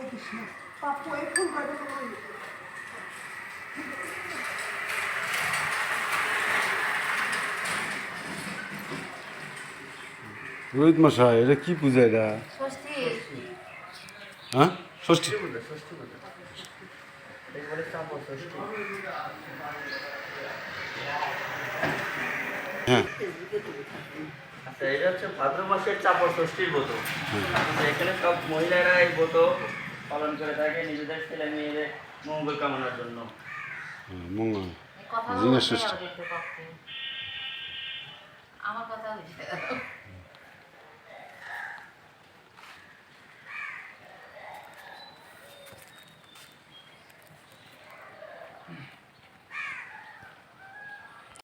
করে দিস না পাপ্পু এখন করে রোহিত মশাই এটা কি পূজা এটা? হ্যাঁ? ষষ্ঠী। হ্যাঁ। আচ্ছা, এটা হচ্ছে ভাদ্র মাসের চাপড় ষষ্ঠীর ব্রত হ্যাঁ। এখানে সব মহিলারা এই ব্রত পালন করে থাকে নিজেদের ছেলে মেয়েদের মঙ্গল কামনার জন্য। হ্যাঁ, মঙ্গল। পক্ষে। আমার কথা